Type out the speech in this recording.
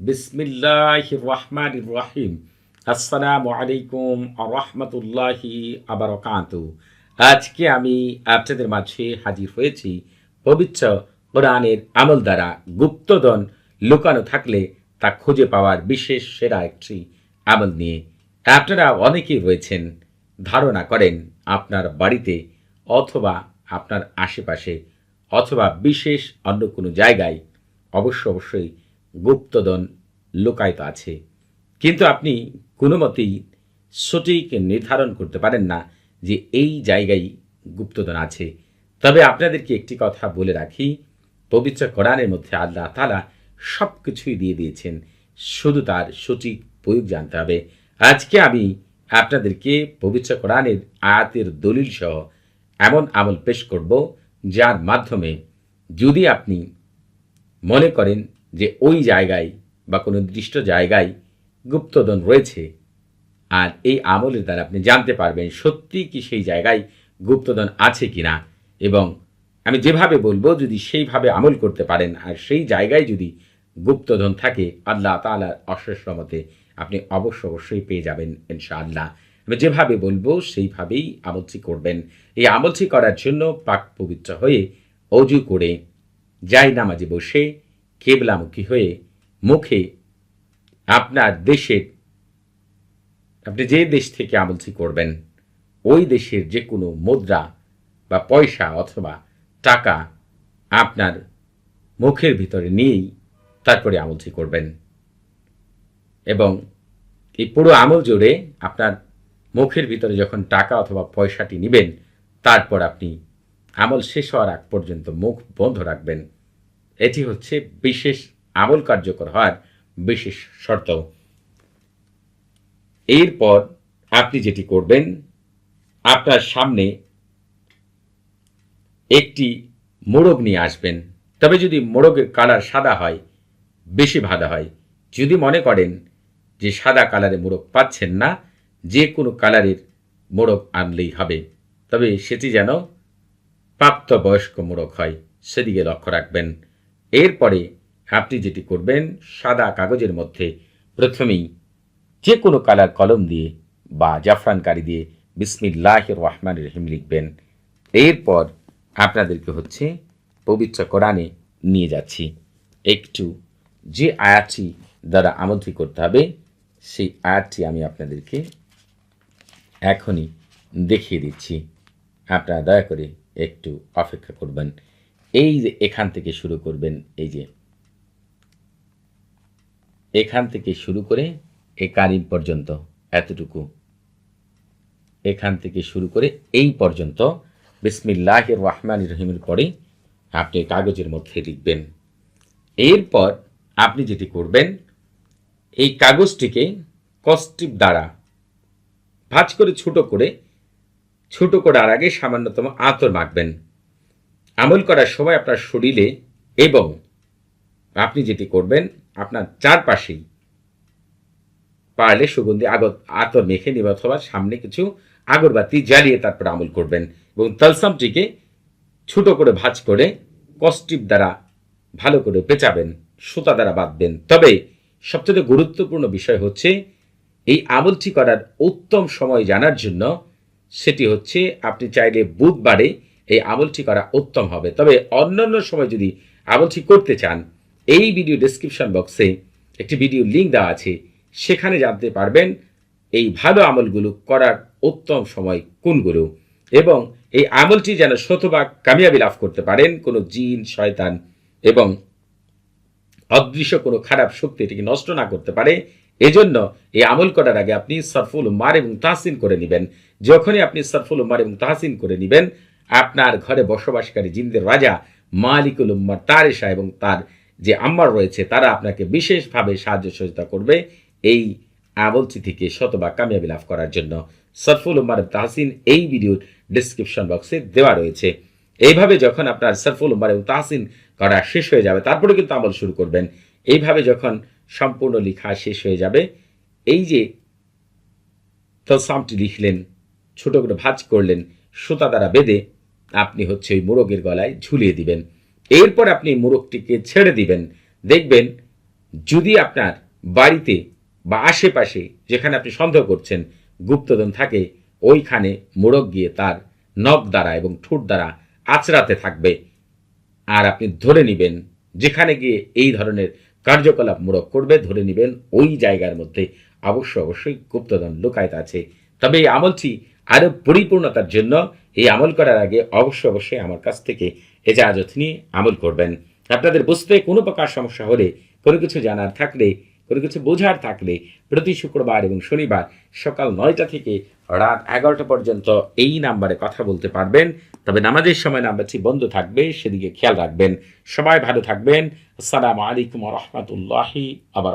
বিসমিল্লাহ রহমান রহিম আসসালামু আলাইকুম রহমতুল্লাহি আবরকাত আজকে আমি আপনাদের মাঝে হাজির হয়েছি পবিত্র কোরআনের আমল দ্বারা গুপ্তধন লুকানো থাকলে তা খুঁজে পাওয়ার বিশেষ সেরা একটি আমল নিয়ে আপনারা অনেকেই রয়েছেন, ধারণা করেন আপনার বাড়িতে অথবা আপনার আশেপাশে অথবা বিশেষ অন্য কোনো জায়গায়। অবশ্য অবশ্যই গুপ্তধন লুকায়িত আছে। কিন্তু আপনি কোনো মতেই সঠিক নির্ধারণ করতে পারেন না যে এই জায়গায় গুপ্তধন আছে। তবে আপনাদেরকে একটি কথা বলে রাখি, পবিত্র কোরআনের মধ্যে আল্লাহ তালা সব কিছুই দিয়ে দিয়েছেন। শুধু তার সঠিক প্রয়োগ জানতে হবে। আজকে আমি আপনাদেরকে পবিত্র কোরআনের আয়াতের দলিল সহ এমন আমল পেশ করব, যার মাধ্যমে যদি আপনি মনে করেন যে ওই জায়গায় বা কোনো নির্দিষ্ট জায়গায় গুপ্তধন রয়েছে আর এই আমলের দ্বারা আপনি জানতে পারবেন সত্যি কি সেই জায়গায় গুপ্তধন আছে কি না এবং আমি যেভাবে বলব, যদি সেইভাবে আমল করতে পারেন আর সেই জায়গায় যদি গুপ্তধন থাকে, আল্লাহ তালার অশেষ রহমতে আপনি অবশ্য অবশ্যই পেয়ে যাবেন ইনশাআল্লাহ। আমি যেভাবে বলব, সেইভাবেই আমলটি করবেন। এই আমলটি করার জন্য পাক পবিত্র হয়ে অজু করে যাই নামাজে বসে কেবলামুখী হয়ে মুখে আপনার দেশের, আপনি যে দেশ থেকে আমলটি করবেন, ওই দেশের যে কোনো মুদ্রা বা পয়সা অথবা টাকা আপনার মুখের ভিতরে নিয়েই তারপরে আমলটি করবেন। এবং এই পুরো আমল জুড়ে আপনার মুখের ভিতরে যখন টাকা অথবা পয়সাটি নেবেন, তারপর আপনি আমল শেষ হওয়ার আগ পর্যন্ত মুখ বন্ধ রাখবেন। এটি হচ্ছে বিশেষ আমল কার্যকর হওয়ার বিশেষ শর্ত। এরপর আপনি যেটি করবেন, আপনার সামনে একটি মোড়ক নিয়ে আসবেন। তবে যদি মোড়কের কালার সাদা হয়, বেশি ভালো হয়, যদি মনে করেন যে সাদা কালারে মোড়ক পাচ্ছেন না, যে কোনো কালারের মোড়ক আনলেই হবে। তবে সেটি যেন প্রাপ্তবয়স্ক মোড়ক হয়, সেদিকে লক্ষ্য রাখবেন। এরপরে আপনি যেটি করবেন, সাদা কাগজের মধ্যে প্রথমেই যে কোনো কালার কলম দিয়ে বা জাফরানকারি দিয়ে বিসমিল্লাহ রহমান রহিম লিখবেন। এরপর আপনাদেরকে হচ্ছে পবিত্র কোরআনে নিয়ে যাচ্ছি। একটু যে আয়াতটি দ্বারা আমন্ত্রী করতে হবে, সেই আয়াতটি আমি আপনাদেরকে এখনই দেখিয়ে দিচ্ছি। আপনারা দয়া করে একটু অপেক্ষা করবেন। এই যে এখান থেকে শুরু করবেন, এই যে এখান থেকে শুরু করে এ কারিম পর্যন্ত এতটুকু। এখান থেকে শুরু করে এই পর্যন্ত। বিসমিল্লাহ রহমান রহিমের পরে আপনি কাগজের মধ্যে লিখবেন। এরপর আপনি যেটি করবেন, এই কাগজটিকে কস্টিপ দ্বারা ভাঁজ করে ছোট করে, ছোট করার আগে সামান্যতম আতর মাখবেন। আমল করার সময় আপনার শরীরে এবং আপনি যেটি করবেন, আপনার চারপাশেই পারলে সুগন্ধি আগত আতর মেখে নেবে অথবা সামনে কিছু আগরবাতি জ্বালিয়ে তারপর আমল করবেন এবং তালসামটিকে ছোট করে ভাঁজ করে কস্টিপ দ্বারা ভালো করে পেঁচাবেন, সুতা দ্বারা বাঁধবেন। তবে সবচেয়ে গুরুত্বপূর্ণ বিষয় হচ্ছে, এই আমলটি করার উত্তম সময় জানার জন্য সেটি হচ্ছে আপনি চাইলে বুধবারে এই আমলটি করা উত্তম হবে। তবে অন্যান্য সময় যদি আমলটি করতে চান, এই ভিডিও ডেসক্রিপশন বক্সে একটি ভিডিও লিঙ্ক দেওয়া আছে। সেখানে জানতে পারবেন এই ভালো আমলগুলো করার উত্তম সময় কোনগুলো এবং এই আমলটি যেন শতভাগ কামিয়াবি লাভ করতে পারেন। কোনো জিন, শয়তান এবং অদৃশ্য কোনো খারাপ শক্তি এটিকে নষ্ট না করতে পারে। এজন্য এই আমল করার আগে আপনি সরফুল উম্মার এবং তাহসিন করে নেবেন। যখনই আপনি সরফুল উম্মার এবং তাহসিন করে নেবেন আপনার ঘরে বসবাসকারী জিন্দের রাজা মালিকুল উম্মার তারেশা এবং তার যে আম্মার রয়েছে, তারা আপনাকে বিশেষভাবে সাহায্য সহযোগিতা করবে এই আমলটি থেকে শতভাগ কামিয়াবি লাভ করার জন্য। সরফুল উম্মার তাহসিন এই ভিডিওর ডিসক্রিপশন বক্সে দেওয়া রয়েছে। এইভাবে যখন আপনার সরফুল উম্মার এবং তাহসিন করা শেষ হয়ে যাবে, তারপরে কিন্তু আমল শুরু করবেন। এইভাবে যখন সম্পূর্ণ লেখা শেষ হয়ে যাবে, এই যে তলসামটি লিখলেন, ছোট করে ভাঁজ করলেন, সুতা দ্বারা বেঁধে আপনি হচ্ছে ওই মোরগের গলায় ঝুলিয়ে দিবেন। এরপর আপনি মোরগটিকে ছেড়ে দিবেন। দেখবেন যদি আপনার বাড়িতে বা আশেপাশে যেখানে আপনি সন্দেহ করছেন গুপ্তধন থাকে, ওইখানে মোরগ গিয়ে তার নখ দ্বারা এবং ঠোঁট দ্বারা আচরাতে থাকবে। আর আপনি ধরে নেবেন, যেখানে গিয়ে এই ধরনের কার্যকলাপ মোড়ক করবে, ধরে নেবেন ওই জায়গার মধ্যে অবশ্য অবশ্যই গুপ্তধন লুকায়িত আছে। তবে এই আমলটি আরও পরিপূর্ণতার জন্য এই আমল করার আগে অবশ্যই অবশ্যই আমার কাছ থেকে এজাজত নিয়ে আমল করবেন। আপনাদের বুঝতে কোনো প্রকার সমস্যা হলে, কোনো কিছু জানার থাকলে, কোনো কিছু বোঝার থাকলে প্রতি শুক্রবার এবং শনিবার সকাল নয়টা থেকে রাত এগারোটা পর্যন্ত এই নাম্বারে কথা বলতে পারবেন। তবে নামাজের সময় নাম্বারটি বন্ধ থাকবে, সেদিকে খেয়াল রাখবেন। সবাই ভালো থাকবেন। আসসালামু আলাইকুম রহমতুল্লাহি আবার